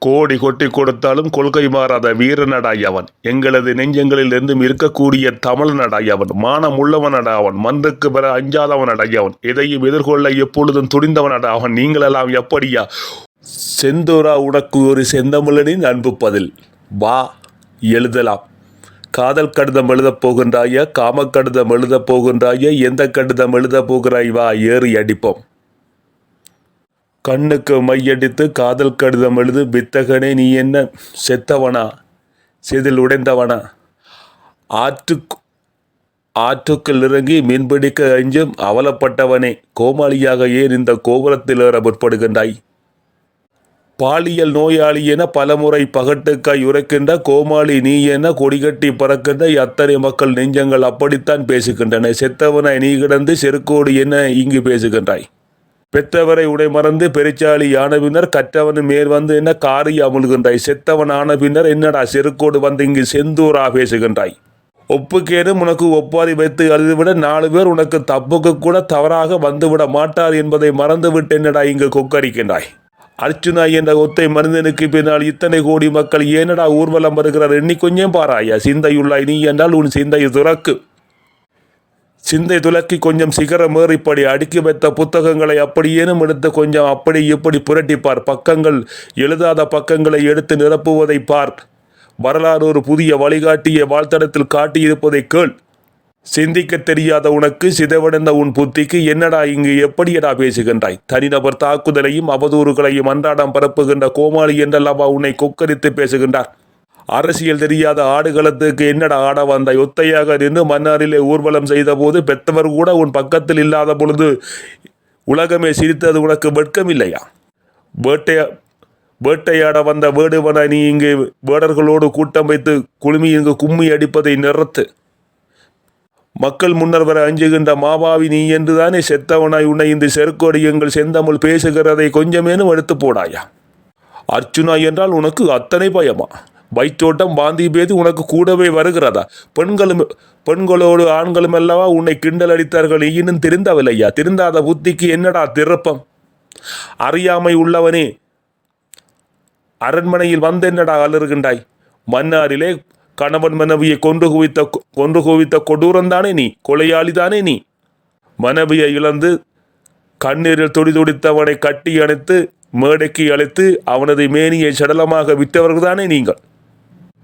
கோடி கொட்டி கொடுத்தாலும் கொள்கை மாறாத வீரனடாய் அவன். எங்களது நெஞ்சங்களிலிருந்தும் இருக்கக்கூடிய தமிழனடாய் அவன். மானம் உள்ளவனடா அவன். மன்றுக்கு பெற அஞ்சாதவனடாய் அவன். எதையும் எதிர்கொள்ள எப்பொழுதும் துணிந்தவனடா அவன். நீங்களெல்லாம் எப்படியா? செந்தூரா உனக்கு ஒரு செந்தமிழனின் அன்பு பதில். வா எழுதலாம். காதல் கடிதம் எழுதப் போகின்றாய? காம கடிதம் எழுதப் போகின்றாய? எந்த கடிதம் எழுதப் போகிறாய்? வா ஏறி அடிப்போம். கண்ணுக்கு மையடித்து காதல் கடிதம் எழுது வித்தகனே நீ என்ன செத்தவனா? செதில் உடைந்தவனா? ஆற்று ஆற்றுக்குள் இறங்கி மீன்பிடிக்க அஞ்சும் அவலப்பட்டவனே கோமாளியாக ஏன் இந்த கோபுரத்தில் ஏற முற்படுகின்றாய்? பாலியல் நோயாளி என பலமுறை பகட்டுக்காய் உரைக்கின்ற கோமாளி நீ என கொடிகட்டி பறக்கின்ற அத்தனை மக்கள் நெஞ்சங்கள் அப்படித்தான் பேசுகின்றன. செத்தவனை நீ கிடந்து செருக்கோடு என இங்கு பேசுகின்றாய்? பெற்றவரை உடை மறந்து பெருச்சாளி ஆன பின்னர் கற்றவன் மேல் வந்து என்ன காரி அமுழ்கின்றாய்? செத்தவன் ஆன பின்னர் என்னடா செருக்கோடு வந்து இங்கு செந்தூரா பேசுகின்றாய்? ஒப்புக்கேனும் உனக்கு ஒப்பாரி வைத்து அழுதுவிட நாலு பேர் உனக்கு தப்புக்கு கூட தவறாக வந்துவிட மாட்டார் என்பதை மறந்துவிட்டு என்னடா இங்கு கொக்கரிக்கின்றாய்? அர்ச்சுனா என்ற ஒத்தை மனிதனுக்கு பின்னால் இத்தனை கோடி மக்கள் ஏனடா ஊர்வலம் வருகிறார்? எண்ணி கொஞ்சம் பாராயா சிந்தையுள்ளாய். நீ என்றால் உன் சிந்தை துறக்கு. சிந்தை துலக்கி கொஞ்சம் சிகரம் ஏறிப்படி அடுக்கி வைத்த புத்தகங்களை அப்படியேனும் எடுத்து கொஞ்சம் அப்படி இப்படி புரட்டிப்பார் பக்கங்கள் எழுதாத பக்கங்களை எடுத்து நிரப்புவதை பார். வரலாறு ஒரு புதிய வழிகாட்டிய வாழ்த்தடத்தில் காட்டியிருப்பதை கேள். சிந்திக்க தெரியாத உனக்கு சிதைவடைந்த உன் புத்திக்கு என்னடா இங்கு எப்படியடா பேசுகின்றாய்? தனிநபர் தாக்குதலையும் அவதூறுகளையும் அன்றாடம் பரப்புகின்ற கோமாளி என்றல்லவா உன்னை கொக்கரித்து பேசுகின்றார்? அரசியல் தெரியாத ஆடுகளத்துக்கு என்னடா ஆட வந்தாய்? ஒத்தையாக நின்று மன்னாரிலே ஊர்வலம் செய்தபோது பெத்தவர் கூட உன் பக்கத்தில் இல்லாத பொழுது உலகமே சிரித்தது உனக்கு வெட்கமில்லையா? வேட்டைய வேட்டையாட வந்த வேடுவன நீ இங்கு வேடர்களோடு கூட்டம் வைத்து குழுமி இங்கு கும்மி அடிப்பதை நிறுத்து. மக்கள் முன்னர் வர அஞ்சுகின்ற மாபாவி நீ என்றுதானே செத்தவனாய்? உன்னை இந்த செருக்கோடி எங்கள் செந்தமிழ் பேசுகிறதை கொஞ்சமேனும் எடுத்து போடாயா? அர்ச்சுனா என்றால் உனக்கு அத்தனை பயமா? வயிற்றோட்டம் வாந்தி பேதி உனக்கு கூடவே வருகிறதா? பெண்களும் பெண்களோடு ஆண்களும் அல்லவா உன்னை கிண்டல் அடித்தார்கள் இன்னும் திருந்தவில்லையா? திருந்தாத புத்திக்கு என்னடா திருப்பம்? அறியாமை உள்ளவனே அரண்மனையில் வந்தென்னடா அலறுகின்றாய்? மன்னாரிலே கணவன் மனைவியை கொன்று குவித்த கொன்று குவித்த கொடூரந்தானே நீ? கொலையாளி தானே நீ? மனைவியை இழந்து கண்ணீரில் துடி துடித்தவனை கட்டி அணைத்து மேடைக்கு அழைத்து அவனது மேனியை சடலமாக விட்டவர்கள்தானே நீங்கள்?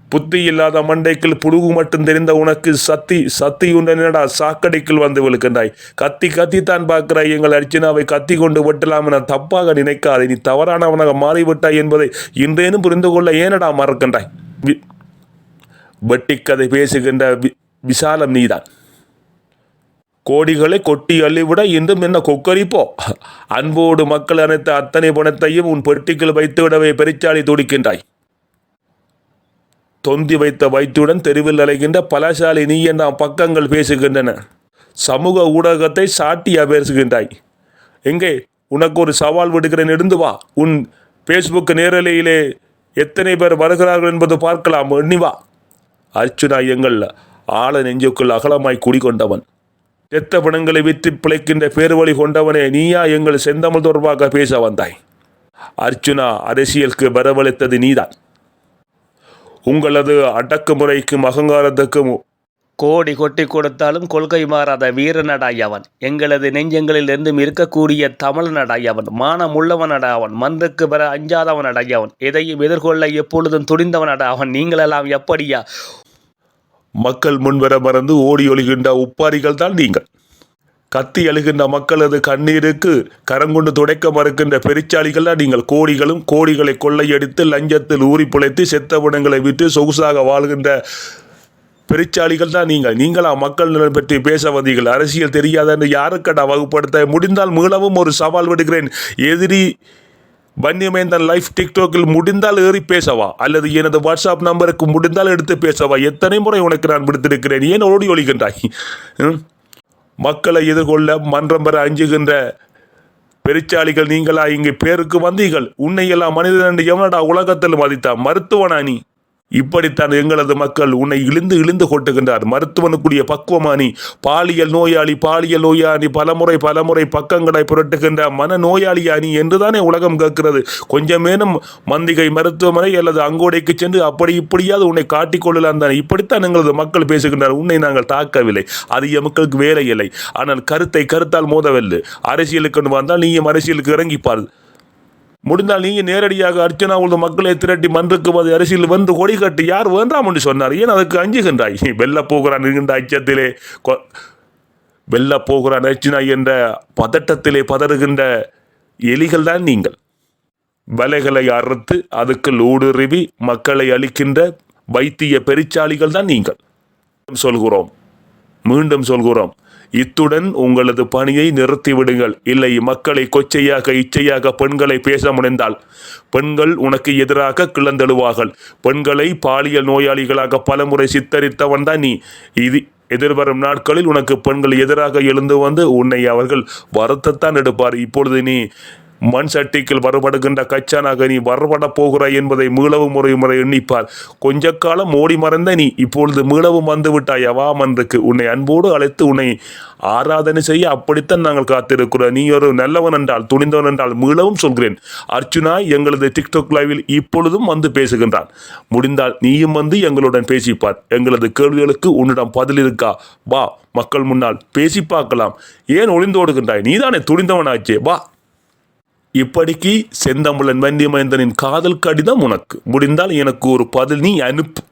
புத்தி இல்லாத மண்டைக்குள் புழுகு மட்டும் தெரிந்த உனக்கு சத்தி சத்தி உண்டனடா சாக்கடைக்குள் வந்து விழுக்கின்றாய். கத்தி கத்தித்தான் பார்க்கிறாய். எங்கள் அர்ச்சனாவை கத்தி கொண்டு வெட்டலாம் என தப்பாக நினைக்காதே. நீ தவறானவனாக மாறிவிட்டாய் என்பதை இன்றேனும் புரிந்து கொள்ள ஏனடா மறக்கின்றாய்? வி- வெட்டிக்கதை பேசுகின்ற வி- விசாலம் நீதான். கோடிகளை கொட்டி அள்ளிவிட இன்றும் என்ன கொக்கரிப்போ? அன்போடு மக்கள் அனைத்த அத்தனை பணத்தையும் உன் பெட்டிக்குள் வைத்துவிடவே பெருச்சாளி துடிக்கின்றாய். தொந்தி வைத்த வயிற்றுடன் தெருவில் அலைகின்ற பலசாலி நீ என்ற பக்கங்கள் பேசுகின்றன. சமூக ஊடகத்தை சாட்டியா பேசுகின்றாய். எங்கே? உனக்கு ஒரு சவால் விடுகிறேன் இருந்து வா. உன் ஃபேஸ்புக் நேரலையிலே எத்தனை பேர் வருகிறார்கள் என்பது பார்க்கலாம். எண்ணி வா. அர்ச்சுனா எங்கள் ஆழ நெஞ்சுக்குள் அகலமாய் குடிகொண்டவன். எத்த பிணங்களை விற்று பிழைக்கின்ற பேர்வழி கொண்டவனே நீயா எங்கள் செந்தமிழ் தொடர்பாக பேச வந்தாய். அர்ச்சுனா அரசியலுக்கு வரவழைத்தது நீதான். உங்களது அடக்குமுறைக்கும் அகங்காரத்துக்கும் கோடி கொட்டி கொடுத்தாலும் கொள்கை மாறாத வீரனடாய் அவன். எங்களது நெஞ்சங்களில் இருந்தும் இருக்கக்கூடிய தமிழனடாய் அவன் மானம் உள்ளவனடா அவன் மன்றுக்கு பெற அஞ்சாதவனடாய் அவன் எதையும் எதிர்கொள்ள எப்பொழுதும் துணிந்தவனடா அவன். நீங்களெல்லாம் எப்படியா? மக்கள் முன்வர மறந்து ஓடி ஒளிகின்ற உப்பாரிகள் தான் நீங்கள். கத்தி அழுகின்ற மக்களது கண்ணீருக்கு கரங்கொண்டு துடைக்க மறுக்கின்ற பெருச்சாளிகள்தான் நீங்கள் கோடிகளும் கோடிகளை கொள்ளையடித்து லஞ்சத்தில் ஊறி பிழைத்து செத்தவிடங்களை விட்டு சொகுசாக வாழ்கின்ற பெருச்சாளிகள் தான் நீங்கள். நீங்களா மக்கள் நலன் பற்றி பேச வந்தீர்கள் அரசியல் தெரியாத என்று யாருக்கடா வகுப்படுத்த முடிந்தால் மீளவும் ஒரு சவால் விடுகிறேன். எதிரி வன்னியமேந்தன் லைஃப் டிக்டாக்கில் முடிந்தால் ஏறி பேசவா? அல்லது எனது வாட்ஸ்அப் நம்பருக்கு முடிந்தால் எடுத்து பேசவா? எத்தனை முறை உனக்கு நான் விடுத்திருக்கிறேன்? ஏன் ஓடி ஒழிகின்றாய் ம்? மக்களை எதிர்கொள்ள மன்றம் பெற அஞ்சுகின்ற பெருச்சாளிகள் நீங்களா இங்கு பேருக்கு வந்தீர்கள். உன்னை எல்லாம் மனிதன் என்று எவனடா உலகத்தில் மதித்தான்? மருத்துவனா நீ? இப்படித்தான் எங்களது மக்கள் உன்னை இழிந்து இழிந்து கொட்டுகின்றார். மருத்துவனுக்குரிய பக்குவமானி பாலியல் நோயாளி பாலியல் நோயாளி பலமுறை பலமுறை பக்கங்களை புரட்டுகின்ற மன நோயாளியானி என்றுதானே உலகம் கேட்கிறது. கொஞ்சமேனும் மந்திகை மருத்துவமனை அல்லது அங்கோடைக்கு சென்று அப்படி இப்படியாவது உன்னை காட்டிக்கொள்ளலாம் தானே. இப்படித்தான் எங்களது மக்கள் பேசுகின்றார். உன்னை நாங்கள் தாக்கவில்லை. அது மக்களுக்கு வேலை இல்லை. ஆனால் கருத்தை கருத்தால் மோதவில்லை. அரசியலுக்கு வந்தால் நீயும் அரசியலுக்கு இறங்கிப்பார். முடிந்தால் நீங்க நேரடியாக அர்ச்சனா உள்ள மக்களை திரட்டி மன்றுக்கு வந்து அரசியல் வந்து கொடி கட்டி யார் வேண்டாம் என்று சொன்னார். ஏன் அதுக்கு அஞ்சுகின்றாய்? வெல்ல போகிறான் என்கின்ற அச்சத்திலே கொ- வெல்ல போகிறான் அர்ச்சனா என்ற பதட்டத்திலே பதறுகின்ற எலிகள் தான் நீங்கள். வலைகளை அறுத்து அதுக்குள் ஊடுருவி மக்களை அழிக்கின்ற வைத்திய பெருச்சாளிகள் தான் நீங்கள். சொல்கிறோம். மீண்டும் சொல்கிறோம். இத்துடன் உங்களது பணியை நிறுத்திவிடுங்கள். இல்லை மக்களை கொச்சையாக இச்சையாக பெண்களை பேச முனைந்தால். பெண்கள் உனக்கு எதிராக கிளந்தெழுவார்கள் பெண்களை பாலியல் நோயாளிகளாக பலமுறை சித்தரித்தவன் தான் நீ. இது எதிர்வரும் நாட்களில் உனக்கு பெண்கள் எதிராக எழுந்து வந்து உன்னை அவர்கள் வருத்தத்தான் எடுப்பார். இப்பொழுது நீ மண் சட்டிக்குள் வரப்படுகின்ற கச்சானாக நீ வரப்பட போகிறாய் என்பதை மீளவும் ஒரு முறை எண்ணிப்பார். கொஞ்ச காலம் ஓடி மறந்த நீ இப்பொழுது மீளவும் வந்து விட்டாய். அவா மன்றுக்கு உன்னை அன்போடு அழைத்து உன்னை ஆராதனை செய்ய அப்படித்தான் நாங்கள் காத்திருக்கிறோம். நீ ஒரு நல்லவன் என்றால் துணிந்தவன் என்றால் மீளவும் சொல்கிறேன். அர்ச்சுனா எங்களது டிக்டாக் லைவில் இப்பொழுதும் வந்து பேசுகின்றான். முடிந்தால் நீயும் வந்து எங்களுடன் பேசிப்பார். எங்களது கேள்விகளுக்கு உன்னிடம் பதில் இருக்கா? வா மக்கள் முன்னால் பேசி பார்க்கலாம். ஏன் ஒளிந்தோடுகின்றாய் நீதானே துணிந்தவனாச்சே. வா. இப்படிக்கு செந்தமிழன் வந்தியமேந்தனின் காதல் கடிதம் உனக்கு. முடிந்தால் எனக்கு ஒரு பதில் நீ அனுப்பு.